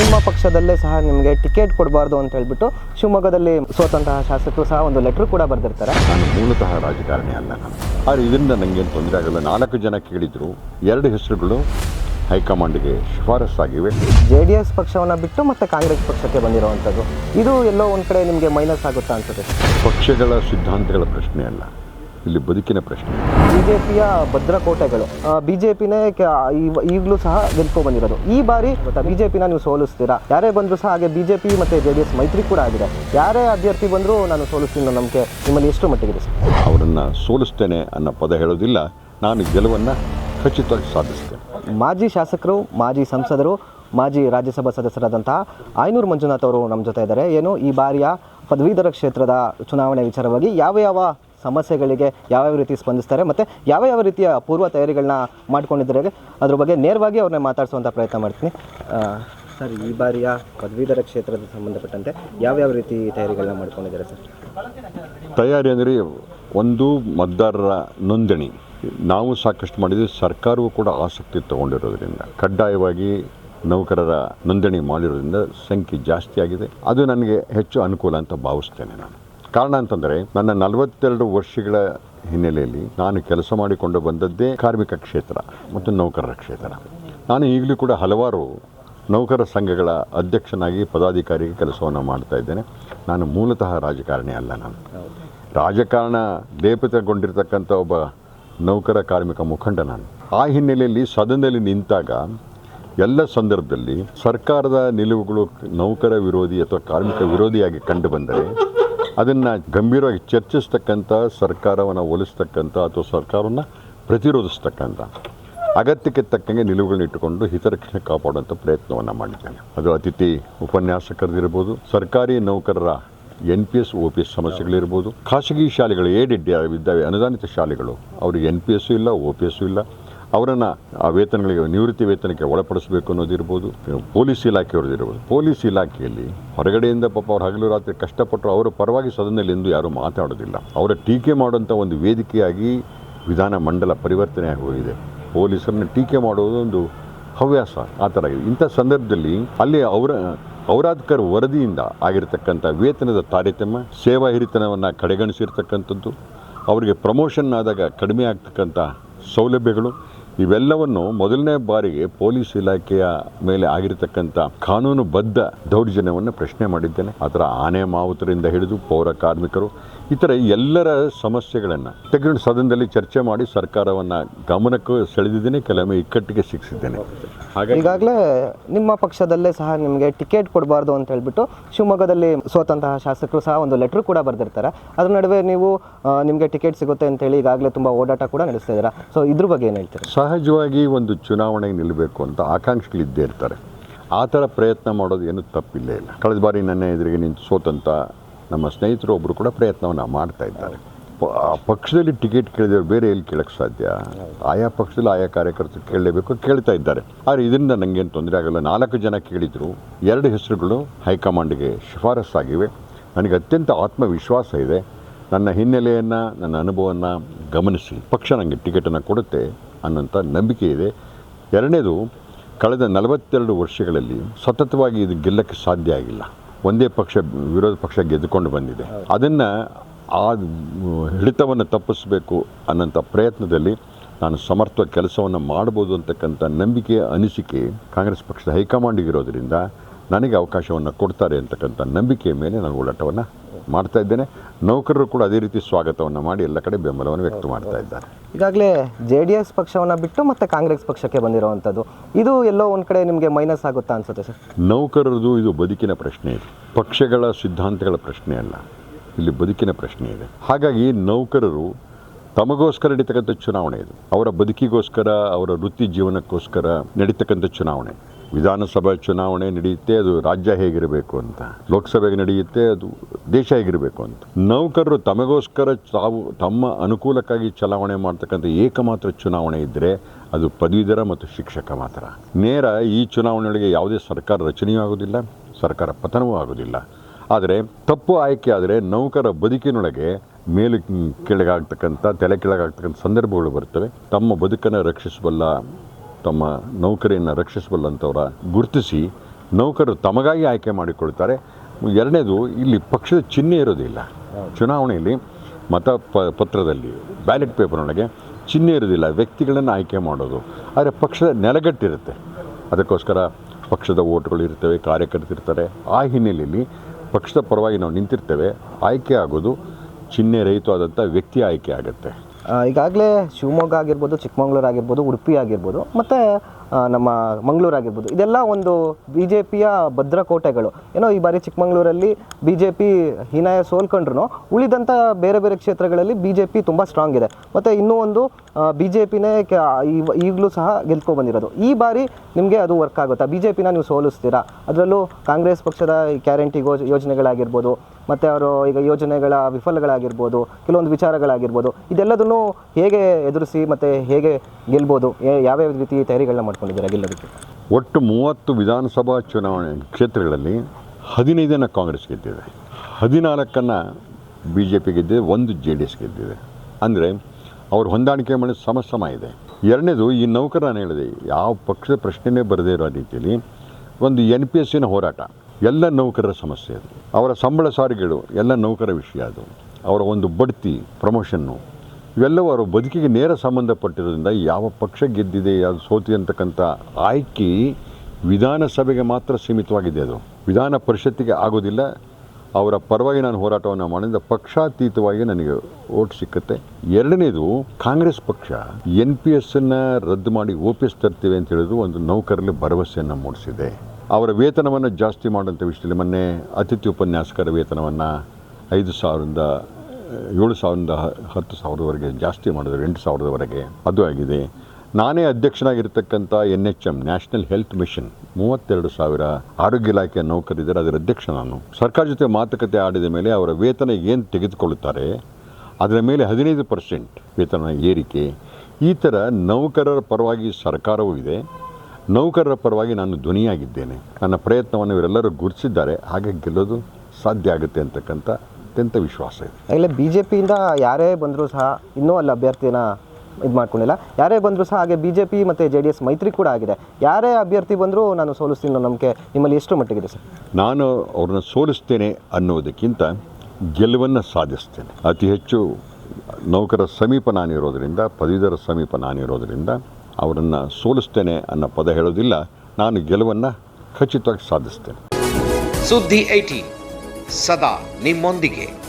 ನಿಮ್ಮ ಪಕ್ಷದಲ್ಲೇ ಸಹ ನಿಮಗೆ ಟಿಕೆಟ್ ಕೊಡಬಾರ್ದು ಅಂತ ಹೇಳ್ಬಿಟ್ಟು ಶಿವಮೊಗ್ಗದಲ್ಲಿ ಸೋತಂತಹ ಶಾಸಕರು ಸಹ ಒಂದು ಲೆಟರ್ ಕೂಡ ಬರೆದಿರ್ತಾರೆ. ನಾನು ಮೂಲತಃ ರಾಜಕಾರಣಿ ಅಲ್ಲ. ನಾನು ಆದರೆ ಇದರಿಂದ ನನಗೇನು ತೊಂದರೆ ಆಗಲ್ಲ. ನಾಲ್ಕು ಜನ ಕೇಳಿದರು. ಎರಡು ಹೆಸರುಗಳು ಹೈಕಮಾಂಡ್ಗೆ ಶಿಫಾರಸ್ಸಾಗಿವೆ. ಜೆ ಡಿ ಎಸ್ ಪಕ್ಷವನ್ನು ಬಿಟ್ಟು ಮತ್ತೆ ಕಾಂಗ್ರೆಸ್ ಪಕ್ಷಕ್ಕೆ ಬಂದಿರುವಂಥದ್ದು. ಇದು ಎಲ್ಲೋ ಒಂದು ಕಡೆ ನಿಮಗೆ ಮೈನಸ್ ಆಗುತ್ತಾ ಅನ್ಸುತ್ತೆ? ಪಕ್ಷಗಳ ಸಿದ್ಧಾಂತಗಳ ಪ್ರಶ್ನೆ ಅಲ್ಲ. ಇಲ್ಲಿ ಬದುಕಿನ ಪ್ರಶ್ನೆ. ಬಿ ಜೆ ಪಿಯ ಭದ್ರಕೋಟೆಗಳು ಬಿ ಜೆ ಪಿನೇ ಈಗಲೂ ಸಹ ಗೆಲ್ಕೊ ಬಂದಿರೋದು. ಈ ಬಾರಿ ಬಿ ಜೆ ಪಿನ ನೀವು ಸೋಲಿಸ್ತೀರಾ? ಯಾರೇ ಬಂದರೂ ಸಹ ಹಾಗೆ ಬಿ ಜೆ ಪಿ ಮತ್ತು ಜೆ ಡಿ ಎಸ್ ಮೈತ್ರಿ ಕೂಡ ಆಗಿದೆ. ಯಾರೇ ಅಭ್ಯರ್ಥಿ ಬಂದರೂ ನಾನು ಸೋಲಿಸ್ತೀನಿ ಅನ್ನೋ ನಂಬಿಕೆ ನಿಮ್ಮಲ್ಲಿ ಎಷ್ಟು ಮಟ್ಟಿಗೆ ಸರ್? ಅವರನ್ನು ಸೋಲಿಸ್ತೇನೆ ಅನ್ನೋ ಪದ ಹೇಳೋದಿಲ್ಲ. ನಾನು ಗೆಲುವನ್ನು ಖಚಿತವಾಗಿ ಸಾಧಿಸ್ತೇನೆ. ಮಾಜಿ ಶಾಸಕರು ಮಾಜಿ ಸಂಸದರು ಮಾಜಿ ರಾಜ್ಯಸಭಾ ಸದಸ್ಯರಾದಂತಹ ಆಯನೂರು ಮಂಜುನಾಥ್ ಅವರು ನಮ್ಮ ಜೊತೆ ಇದ್ದಾರೆ. ಏನು ಈ ಬಾರಿಯ ಪದವೀಧರ ಕ್ಷೇತ್ರದ ಚುನಾವಣೆ ವಿಚಾರವಾಗಿ ಯಾವ ಯಾವ ಸಮಸ್ಯೆಗಳಿಗೆ ಯಾವ್ಯಾವ ರೀತಿ ಸ್ಪಂದಿಸ್ತಾರೆ ಮತ್ತು ಯಾವ ಯಾವ ರೀತಿಯ ಪೂರ್ವ ತಯಾರಿಗಳನ್ನ ಮಾಡ್ಕೊಂಡಿದ್ದಾರೆ ಅದ್ರ ಬಗ್ಗೆ ನೇರವಾಗಿ ಅವ್ರನ್ನ ಮಾತಾಡಿಸುವಂಥ ಪ್ರಯತ್ನ ಮಾಡ್ತೀನಿ. ಸರ್, ಈ ಬಾರಿಯ ಪದವೀಧರ ಕ್ಷೇತ್ರದ ಸಂಬಂಧಪಟ್ಟಂತೆ ಯಾವ್ಯಾವ ರೀತಿ ತಯಾರಿಗಳನ್ನ ಮಾಡ್ಕೊಂಡಿದ್ದಾರೆ ಸರ್? ತಯಾರಿ ಅಂದರೆ ಒಂದು ಮತದಾರರ ನೋಂದಣಿ. ನಾವು ಸಾಕಷ್ಟು ಮಾಡಿದ್ವಿ ಸರ್ಕಾರವೂ ಕೂಡ ಆಸಕ್ತಿ ತಗೊಂಡಿರೋದ್ರಿಂದ, ಕಡ್ಡಾಯವಾಗಿ ನೌಕರರ ನೋಂದಣಿ ಮಾಡಿರೋದ್ರಿಂದ ಸಂಖ್ಯೆ ಜಾಸ್ತಿ ಆಗಿದೆ. ಅದು ನನಗೆ ಹೆಚ್ಚು ಅನುಕೂಲ ಅಂತ ಭಾವಿಸ್ತೇನೆ ನಾನು. ಕಾರಣ ಅಂತಂದರೆ, ನನ್ನ ನಲವತ್ತೆರಡು ವರ್ಷಗಳ ಹಿನ್ನೆಲೆಯಲ್ಲಿ ನಾನು ಕೆಲಸ ಮಾಡಿಕೊಂಡು ಬಂದದ್ದೇ ಕಾರ್ಮಿಕ ಕ್ಷೇತ್ರ ಮತ್ತು ನೌಕರರ ಕ್ಷೇತ್ರ. ನಾನು ಈಗಲೂ ಕೂಡ ಹಲವಾರು ನೌಕರ ಸಂಘಗಳ ಅಧ್ಯಕ್ಷನಾಗಿ ಪದಾಧಿಕಾರಿಗೆ ಕೆಲಸವನ್ನು ಮಾಡ್ತಾ ಇದ್ದೇನೆ. ನಾನು ಮೂಲತಃ ರಾಜಕಾರಣಿ ಅಲ್ಲ ನಾನು. ರಾಜಕಾರಣ ಲೇಪಿತಗೊಂಡಿರ್ತಕ್ಕಂಥ ಒಬ್ಬ ನೌಕರ ಕಾರ್ಮಿಕ ಮುಖಂಡ ನಾನು. ಆ ಹಿನ್ನೆಲೆಯಲ್ಲಿ ಸದನದಲ್ಲಿ ನಿಂತಾಗ ಎಲ್ಲ ಸಂದರ್ಭದಲ್ಲಿ ಸರ್ಕಾರದ ನಿಲುವುಗಳು ನೌಕರ ವಿರೋಧಿ ಅಥವಾ ಕಾರ್ಮಿಕ ವಿರೋಧಿಯಾಗಿ ಕಂಡು ಬಂದರೆ ಅದನ್ನು ಗಂಭೀರವಾಗಿ ಚರ್ಚಿಸ್ತಕ್ಕಂಥ, ಸರ್ಕಾರವನ್ನು ಹೋಲಿಸ್ತಕ್ಕಂಥ ಅಥವಾ ಸರ್ಕಾರವನ್ನು ಪ್ರತಿರೋಧಿಸ್ತಕ್ಕಂಥ ಅಗತ್ಯಕ್ಕೆ ತಕ್ಕಂಗೆ ನಿಲುವುಗಳನ್ನ ಇಟ್ಟುಕೊಂಡು ಹಿತರಕ್ಷಣೆ ಕಾಪಾಡುವಂಥ ಪ್ರಯತ್ನವನ್ನು ಮಾಡಿದ್ದೇನೆ. ಅದು ಅತಿಥಿ ಉಪನ್ಯಾಸಕರದಿರ್ಬೋದು ಸರ್ಕಾರಿ ನೌಕರರ N P S O P S ಸಮಸ್ಯೆಗಳಿರ್ಬೋದು ಖಾಸಗಿ ಶಾಲೆಗಳು ಏಡೆಡ್ ಇದ್ದಾವೆ ಅನುದಾನಿತ ಶಾಲೆಗಳು. ಅವರಿಗೆ ಎನ್ ಪಿ ಎಸ್ಸು ಇಲ್ಲ, ಓ ಪಿ ಎಸ್ಸು ಇಲ್ಲ. ಅವರನ್ನು ಆ ವೇತನಗಳಿಗೆ, ನಿವೃತ್ತಿ ವೇತನಕ್ಕೆ ಒಳಪಡಿಸಬೇಕು ಅನ್ನೋದಿರ್ಬೋದು ಪೊಲೀಸ್ ಇಲಾಖೆಯವ್ರದ್ದು ಇರ್ಬೋದು. ಪೊಲೀಸ್ ಇಲಾಖೆಯಲ್ಲಿ ಹೊರಗಡೆಯಿಂದ ಪಾಪ ಅವ್ರು ಹಗಲು ರಾತ್ರಿ ಕಷ್ಟಪಟ್ಟರು ಅವರ ಪರವಾಗಿ ಸದನದಲ್ಲಿ ಎಂದು ಯಾರೂ ಮಾತಾಡೋದಿಲ್ಲ. ಅವರ ಟೀಕೆ ಮಾಡುವಂಥ ಒಂದು ವೇದಿಕೆಯಾಗಿ ವಿಧಾನ ಮಂಡಲ ಪರಿವರ್ತನೆ ಹೋಗಿದೆ. ಪೊಲೀಸರನ್ನ ಟೀಕೆ ಮಾಡೋದು ಒಂದು ಹವ್ಯಾಸ, ಆ ಥರ ಆಗಿದೆ. ಇಂಥ ಸಂದರ್ಭದಲ್ಲಿ ಅಲ್ಲಿ ಅವರ, ಔರಾದ್ಕರ್ ವರದಿಯಿಂದ ಆಗಿರತಕ್ಕಂಥ ವೇತನದ ತಾರತಮ್ಯ, ಸೇವಾ ಹಿರಿತನವನ್ನು ಕಡೆಗಣಿಸಿರ್ತಕ್ಕಂಥದ್ದು, ಅವರಿಗೆ ಪ್ರಮೋಷನ್ ಆದಾಗ ಕಡಿಮೆ ಆಗ್ತಕ್ಕಂಥ ಸೌಲಭ್ಯಗಳು ಇವೆಲ್ಲವನ್ನು ಮೊದಲನೇ ಬಾರಿಗೆ ಪೊಲೀಸ್ ಇಲಾಖೆಯ ಮೇಲೆ ಆಗಿರತಕ್ಕಂಥ ಕಾನೂನುಬದ್ಧ ದೌರ್ಜನ್ಯವನ್ನು ಪ್ರಶ್ನೆ ಮಾಡಿದ್ದೇನೆ. ಥರ ಆನೆ ಮಾವುತರಿಂದ ಹಿಡಿದು ಪೌರ ಕಾರ್ಮಿಕರು ಈ ಥರ ಎಲ್ಲರ ಸಮಸ್ಯೆಗಳನ್ನು ತೆಗೆದುಕೊಂಡು ಸದನದಲ್ಲಿ ಚರ್ಚೆ ಮಾಡಿ ಸರ್ಕಾರವನ್ನು ಗಮನಕ್ಕೆ ಸೆಳೆದಿದ್ದೀನಿ ಕೆಲವೊಮ್ಮೆ ಇಕ್ಕಟ್ಟಿಗೆ ಸಿಕ್ಕಿಸಿದ್ದೇನೆ ಹಾಗಾಗಿ ಈಗಾಗಲೇ ನಿಮ್ಮ ಪಕ್ಷದಲ್ಲೇ ಸಹ ನಿಮಗೆ ಟಿಕೆಟ್ ಕೊಡಬಾರ್ದು ಅಂತ ಹೇಳ್ಬಿಟ್ಟು ಶಿವಮೊಗ್ಗದಲ್ಲಿ ಸೋತಂತಹ ಶಾಸಕರು ಸಹ ಒಂದು ಲೆಟ್ರ್ ಕೂಡ ಬರೆದಿರ್ತಾರೆ. ಅದ್ರ ನಡುವೆ ನೀವು ಆ, ನಿಮಗೆ ಟಿಕೆಟ್ ಸಿಗುತ್ತೆ ಅಂತೇಳಿ ಈಗಾಗಲೇ ತುಂಬ ಓಡಾಟ ಕೂಡ ನಡೆಸ್ತಾ ಇದ್ದೀರಾ? ಸೊ ಇದ್ರ ಬಗ್ಗೆ ಏನು ಹೇಳ್ತೀರಾ? ಸಹಜವಾಗಿ ಒಂದು ಚುನಾವಣೆಗೆ ನಿಲ್ಲಬೇಕು ಅಂತ ಆಕಾಂಕ್ಷಿಗಳು ಇದ್ದೇ ಇರ್ತಾರೆ. ಆ ಥರ ಪ್ರಯತ್ನ ಮಾಡೋದು ಏನು ತಪ್ಪಿಲ್ಲೇ ಇಲ್ಲ. ಕಳೆದ ಬಾರಿ ನನ್ನ ಎದುರಿಗೆ ನಿಂತು ಸೋತಂತ ನಮ್ಮ ಸ್ನೇಹಿತರು ಒಬ್ಬರು ಕೂಡ ಪ್ರಯತ್ನವನ್ನು ಮಾಡ್ತಾ ಇದ್ದಾರೆ. ಆ ಪಕ್ಷದಲ್ಲಿ ಟಿಕೆಟ್ ಕೇಳಿದವರು ಬೇರೆ ಎಲ್ಲಿ ಕೇಳಕ್ಕೆ ಸಾಧ್ಯ? ಆಯಾ ಪಕ್ಷದಲ್ಲಿ ಆಯಾ ಕಾರ್ಯಕರ್ತರು ಕೇಳಲೇಬೇಕು ಕೇಳ್ತಾ ಇದ್ದಾರೆ. ಆದರೆ ಇದರಿಂದ ನನಗೇನು ತೊಂದರೆ ಆಗಲ್ಲ. ನಾಲ್ಕು ಜನ ಕೇಳಿದರು. ಎರಡು ಹೆಸರುಗಳು ಹೈಕಮಾಂಡ್ಗೆ ಶಿಫಾರಸ್ಸಾಗಿವೆ. ನನಗೆ ಅತ್ಯಂತ ಆತ್ಮವಿಶ್ವಾಸ ಇದೆ. ನನ್ನ ಹಿನ್ನೆಲೆಯನ್ನು, ನನ್ನ ಅನುಭವವನ್ನು ಗಮನಿಸಿ. ಪಕ್ಷ ನನಗೆ ಟಿಕೆಟನ್ನು ಕೊಡುತ್ತೆ ಅನ್ನೋಂಥ ನಂಬಿಕೆ ಇದೆ. ಎರಡನೇದು, ಕಳೆದ ನಲವತ್ತೆರಡು ವರ್ಷಗಳಲ್ಲಿ ಸತತವಾಗಿ ಇದು ಗೆಲ್ಲಕ್ಕೆ ಸಾಧ್ಯ ಆಗಿಲ್ಲ. ಒಂದೇ ಪಕ್ಷ, ವಿರೋಧ ಪಕ್ಷ ಗೆದ್ದುಕೊಂಡು ಬಂದಿದೆ. ಅದನ್ನು ಆ ಹಿಡಿತವನ್ನು ತಪ್ಪಿಸಬೇಕು ಅನ್ನೋಂಥ ಪ್ರಯತ್ನದಲ್ಲಿ ನಾನು ಸಮರ್ಥ ಕೆಲಸವನ್ನು ಮಾಡ್ಬೋದು ಅಂತಕ್ಕಂಥ ನಂಬಿಕೆ, ಅನಿಸಿಕೆ ಕಾಂಗ್ರೆಸ್ ಪಕ್ಷದ ಹೈಕಮಾಂಡಿಗಿರೋದ್ರಿಂದ ನನಗೆ ಅವಕಾಶವನ್ನು ಕೊಡ್ತಾರೆ ಅಂತಕ್ಕಂಥ ನಂಬಿಕೆಯ ಮೇಲೆ ನಾನು ಓಡಾಟವನ್ನು ಮಾಡ್ತಾ ಇದ್ದೇನೆ. ನೌಕರರು ಕೂಡ ಅದೇ ರೀತಿ ಸ್ವಾಗತವನ್ನು ಮಾಡಿ ಎಲ್ಲ ಕಡೆ ಬೆಂಬಲವನ್ನು ವ್ಯಕ್ತ ಮಾಡ್ತಾ ಇದ್ದಾರೆ. ಈಗಾಗಲೇ ಜೆ ಡಿ ಎಸ್ ಪಕ್ಷವನ್ನು ಬಿಟ್ಟು ಮತ್ತೆ ಕಾಂಗ್ರೆಸ್ ಪಕ್ಷಕ್ಕೆ ಬಂದಿರುವಂಥದ್ದು ಇದು ಎಲ್ಲೋ ಒಂದು ಕಡೆ ನಿಮಗೆ ಮೈನಸ್ ಆಗುತ್ತಾ ಅನ್ಸುತ್ತೆ ಸರ್? ನೌಕರರದು ಇದು ಬದುಕಿನ ಪ್ರಶ್ನೆ ಇದೆ. ಪಕ್ಷಗಳ ಸಿದ್ಧಾಂತಗಳ ಪ್ರಶ್ನೆ ಅಲ್ಲ. ಇಲ್ಲಿ ಬದುಕಿನ ಪ್ರಶ್ನೆ ಇದೆ. ಹಾಗಾಗಿ ನೌಕರರು ತಮಗೋಸ್ಕರ ನಡೀತಕ್ಕಂಥ ಚುನಾವಣೆ ಇದು. ಅವರ ಬದುಕಿಗೋಸ್ಕರ ಅವರ ವೃತ್ತಿ ಜೀವನಕ್ಕೋಸ್ಕರ ನಡೀತಕ್ಕಂಥ ಚುನಾವಣೆ. ವಿಧಾನಸಭಾ ಚುನಾವಣೆ ನಡೆಯುತ್ತೆ, ಅದು ರಾಜ್ಯ ಹೇಗಿರಬೇಕು ಅಂತ. ಲೋಕಸಭೆಗೆ ನಡೆಯುತ್ತೆ, ಅದು ದೇಶ ಹೇಗಿರಬೇಕು ಅಂತ. ನೌಕರರು ತಮಗೋಸ್ಕರ ತಾವು ತಮ್ಮ ಅನುಕೂಲಕ್ಕಾಗಿ ಚಲಾವಣೆ ಮಾಡ್ತಕ್ಕಂಥ ಏಕಮಾತ್ರ ಚುನಾವಣೆ ಇದ್ದರೆ ಅದು ಪದವೀಧರ ಮತ್ತು ಶಿಕ್ಷಕ ಮಾತ್ರ. ನೇರ ಈ ಚುನಾವಣೆಯೊಳಗೆ ಯಾವುದೇ ಸರ್ಕಾರ ರಚನೆಯೂ ಆಗೋದಿಲ್ಲ, ಸರ್ಕಾರ ಪತನವೂ ಆಗೋದಿಲ್ಲ. ಆದರೆ ತಪ್ಪು ಆಯ್ಕೆ ಆದರೆ ನೌಕರ ಬದುಕಿನೊಳಗೆ ಮೇಲು ಕೆಳಗಾಗ್ತಕ್ಕಂಥ, ತಲೆ ಕೆಳಗಾಗ್ತಕ್ಕಂಥ ಸಂದರ್ಭಗಳು ಬರ್ತವೆ. ತಮ್ಮ ಬದುಕನ್ನು ರಕ್ಷಿಸಬಲ್ಲ ತಮ್ಮ ನೌಕರಿಯನ್ನು ರಕ್ಷಿಸಬಲ್ಲಂಥವ್ರ ಗುರುತಿಸಿ ನೌಕರರು ತಮಗಾಗಿ ಆಯ್ಕೆ ಮಾಡಿಕೊಳ್ತಾರೆ. ಎರಡನೇದು ಇಲ್ಲಿ ಪಕ್ಷದ ಚಿಹ್ನೆ ಇರೋದಿಲ್ಲ ಚುನಾವಣೆಯಲ್ಲಿ ಮತ ಪ ಪತ್ರದಲ್ಲಿ ಬ್ಯಾಲೆಟ್ ಪೇಪರ್ನೊಳಗೆ ಚಿಹ್ನೆ ಇರೋದಿಲ್ಲ ವ್ಯಕ್ತಿಗಳನ್ನು ಆಯ್ಕೆ ಮಾಡೋದು. ಆದರೆ ಪಕ್ಷದ ನೆಲಗಟ್ಟಿರುತ್ತೆ. ಅದಕ್ಕೋಸ್ಕರ ಪಕ್ಷದ ಓಟ್ಗಳು ಇರ್ತವೆ ಕಾರ್ಯಕರ್ತರು ಇರ್ತಾರೆ. ಆ ಹಿನ್ನೆಲೆಯಲ್ಲಿ ಪಕ್ಷದ ಪರವಾಗಿ ನಾವು ನಿಂತಿರ್ತೇವೆ. ಆಯ್ಕೆ ಆಗೋದು ಚಿಹ್ನೆ ರಹಿತವಾದಂಥ ವ್ಯಕ್ತಿ ಆಯ್ಕೆ ಆಗುತ್ತೆ. ಈಗಾಗಲೇ ಶಿವಮೊಗ್ಗ ಆಗಿರ್ಬೋದು, ಚಿಕ್ಕಮಗಳೂರು ಆಗಿರ್ಬೋದು, ಉಡುಪಿ ಆಗಿರ್ಬೋದು, ಮತ್ತು ನಮ್ಮ ಮಂಗಳೂರು ಆಗಿರ್ಬೋದು, ಇದೆಲ್ಲ ಒಂದು ಬಿ ಜೆ ಪಿಯ ಭದ್ರಕೋಟೆಗಳು. ಏನೋ ಈ ಬಾರಿ ಚಿಕ್ಕಮಗಳೂರಲ್ಲಿ ಬಿ ಜೆ ಪಿ ಹೀನಾಯ ಸೋಲ್ಕೊಂಡ್ರು ಉಳಿದಂಥ ಬೇರೆ ಬೇರೆ ಕ್ಷೇತ್ರಗಳಲ್ಲಿ ಬಿ ಜೆ ಪಿ ತುಂಬ ಸ್ಟ್ರಾಂಗ್ ಇದೆ. ಮತ್ತು ಇನ್ನೂ ಒಂದು ಬಿ ಜೆ ಪಿನೇ ಈಗಲೂ ಸಹ ಗೆಲ್ಕೊ ಬಂದಿರೋದು. ಈ ಬಾರಿ ನಿಮಗೆ ಅದು ವರ್ಕ್ ಆಗುತ್ತಾ? ಬಿ ಜೆ ಪಿನ ನೀವು ಸೋಲಿಸ್ತೀರಾ? ಅದರಲ್ಲೂ ಕಾಂಗ್ರೆಸ್ ಪಕ್ಷದ ಈ ಗ್ಯಾರಂಟಿ ಯೋಜ ಯೋಜನೆಗಳಾಗಿರ್ಬೋದು ಮತ್ತು ಅವರು ಈಗ ಯೋಜನೆಗಳ ವಿಫಲಗಳಾಗಿರ್ಬೋದು, ಕೆಲವೊಂದು ವಿಚಾರಗಳಾಗಿರ್ಬೋದು, ಇದೆಲ್ಲದನ್ನು ಹೇಗೆ ಎದುರಿಸಿ ಮತ್ತು ಹೇಗೆ ಗೆಲ್ಬೋದು ಯಾವ್ಯಾವ ರೀತಿ ತಯಾರಿಗಳನ್ನ ಮಾಡ್ಕೊಂಡಿದ್ದೀರಾ ಗೆಲ್ಲೋದಕ್ಕೆ? ಒಟ್ಟು ಮೂವತ್ತು ವಿಧಾನಸಭಾ ಚುನಾವಣೆ ಕ್ಷೇತ್ರಗಳಲ್ಲಿ ಹದಿನೈದನ್ನು ಕಾಂಗ್ರೆಸ್ ಗೆದ್ದಿದೆ. ಹದಿನಾಲ್ಕನ್ನು ಬಿ ಜೆ ಪಿ ಗೆದ್ದಿದೆ, ಒಂದು ಜೆ ಡಿ ಎಸ್ ಗೆದ್ದಿದೆ. ಅಂದರೆ ಅವರು ಹೊಂದಾಣಿಕೆ ಮಾಡಿ ಸಮಸಮ ಇದೆ. ಎರಡನೇದು, ಈ ನೌಕರ ನಾನು ಹೇಳಿದೆ, ಯಾವ ಪಕ್ಷದ ಪ್ರಶ್ನೆನೇ ಬರದೇ ಇರೋ ರೀತಿಯಲ್ಲಿ ಒಂದು ಎನ್ ಪಿ ಎಸ್ಸಿನ ಹೋರಾಟ. ಎಲ್ಲ ನೌಕರರ ಸಮಸ್ಯೆ ಅದು. ಅವರ ಸಂಬಳ ಸಾರಿಗೆಗಳು, ಎಲ್ಲ ನೌಕರ ವಿಷಯ ಅದು. ಅವರ ಒಂದು ಬಡ್ತಿ, ಪ್ರಮೋಷನ್ನು, ಇವೆಲ್ಲವೂ ಅವರ ಬದುಕಿಗೆ ನೇರ ಸಂಬಂಧಪಟ್ಟಿರೋದ್ರಿಂದ ಯಾವ ಪಕ್ಷ ಗೆದ್ದಿದೆ ಯಾವುದು ಸೋತಿ ಅಂತಕ್ಕಂಥ ಆಯ್ಕೆ ವಿಧಾನಸಭೆಗೆ ಮಾತ್ರ ಸೀಮಿತವಾಗಿದೆ ಅದು. ವಿಧಾನ ಪರಿಷತ್ತಿಗೆ ಆಗೋದಿಲ್ಲ. ಅವರ ಪರವಾಗಿ ನಾನು ಹೋರಾಟವನ್ನು ಮಾಡಿದ ಪಕ್ಷಾತೀತವಾಗಿ ನನಗೆ ಓಟ್ ಸಿಕ್ಕತ್ತೆ. ಎರಡನೇದು, ಕಾಂಗ್ರೆಸ್ ಪಕ್ಷ ಎನ್ ಪಿ ಎಸ್ಸನ್ನು ರದ್ದು ಮಾಡಿ ಒ ಪಿ ಎಸ್ ತರ್ತೀವಿ ಅಂತ ಹೇಳಿದ್ರು, ಒಂದು ನೌಕರಲ್ಲಿ ಭರವಸೆಯನ್ನು ಮೂಡಿಸಿದೆ. ಅವರ ವೇತನವನ್ನು ಜಾಸ್ತಿ ಮಾಡುವಂಥ ವಿಷಯದಲ್ಲಿ ಮೊನ್ನೆ ಅತಿಥಿ ಉಪನ್ಯಾಸಕರ ವೇತನವನ್ನು ಐದು ಸಾವಿರದಿಂದ, ಏಳು ಸಾವಿರದಿಂದ ಹತ್ತು ಸಾವಿರದವರೆಗೆ ಜಾಸ್ತಿ ಮಾಡಿದ್ರು, ಎಂಟು ಸಾವಿರದವರೆಗೆ. ಅದು ಆಗಿದೆ. ನಾನೇ ಅಧ್ಯಕ್ಷನಾಗಿರ್ತಕ್ಕಂಥ N H M national health mission. ಮೂವತ್ತೆರಡು ಸಾವಿರ ಆರೋಗ್ಯ ಇಲಾಖೆಯ ನೌಕರಿದ್ದಾರೆ ಅದರ ಅಧ್ಯಕ್ಷ ನಾನು. ಸರ್ಕಾರ ಜೊತೆ ಮಾತುಕತೆ ಆಡಿದ ಮೇಲೆ ಅವರ ವೇತನ ಏನು ತೆಗೆದುಕೊಳ್ಳುತ್ತಾರೆ, ಅದರ ಮೇಲೆ ಹದಿನೈದು ಪರ್ಸೆಂಟ್ ವೇತನ ಏರಿಕೆ. ಈ ಥರ ನೌಕರರ ಪರವಾಗಿ ಸರ್ಕಾರವೂ ಇದೆ. ನೌಕರರ ಪರವಾಗಿ ನಾನು ಧ್ವನಿಯಾಗಿದ್ದೇನೆ. ನನ್ನ ಪ್ರಯತ್ನವನ್ನು ಇವರೆಲ್ಲರೂ ಗುರುತಿಸಿದ್ದಾರೆ. ಹಾಗೆ ಗೆಲ್ಲೋದು ಸಾಧ್ಯ ಆಗುತ್ತೆ ಅಂತಕ್ಕಂಥ ಅತ್ಯಂತ ವಿಶ್ವಾಸ ಇದೆ. ಇಲ್ಲ ಬಿ ಜೆ ಪಿಯಿಂದ ಯಾರೇ ಬಂದರೂ ಸಹ ಇನ್ನೂ ಅಲ್ಲಿ ಅಭ್ಯರ್ಥಿನ ಇದು ಮಾಡ್ಕೊಂಡಿಲ್ಲ. ಯಾರೇ ಬಂದರೂ ಸಹ ಹಾಗೆ ಬಿ ಜೆ ಪಿ ಮತ್ತು ಜೆ ಡಿ ಎಸ್ ಮೈತ್ರಿ ಕೂಡ ಆಗಿದೆ. ಯಾರೇ ಅಭ್ಯರ್ಥಿ ಬಂದರೂ ನಾನು ಸೋಲಿಸ್ತೀನಿ ಅನ್ನೋ ನಂಬಿಕೆ ನಿಮ್ಮಲ್ಲಿ ಎಷ್ಟು ಮಟ್ಟಿಗಿದೆ ಸರ್? ನಾನು ಅವ್ರನ್ನ ಸೋಲಿಸ್ತೇನೆ ಅನ್ನೋದಕ್ಕಿಂತ ಗೆಲುವನ್ನು ಸಾಧಿಸ್ತೇನೆ. ಅತಿ ಹೆಚ್ಚು ನೌಕರ ಸಮೀಪ ನಾನಿರೋದರಿಂದ ಪದವೀಧರ ಸಮೀಪ ನಾನಿರೋದರಿಂದ ಅವರನ್ನು ಸೋಲಿಸ್ತೇನೆ ಅನ್ನೋ ಪದ ಹೇಳೋದಿಲ್ಲ. ನಾನು ಗೆಲುವನ್ನು ಖಚಿತವಾಗಿ ಸಾಧಿಸ್ತೇನೆ. ಸುದ್ದಿ ಐಟಿ ಸದಾ ನಿಮ್ಮೊಂದಿಗೆ.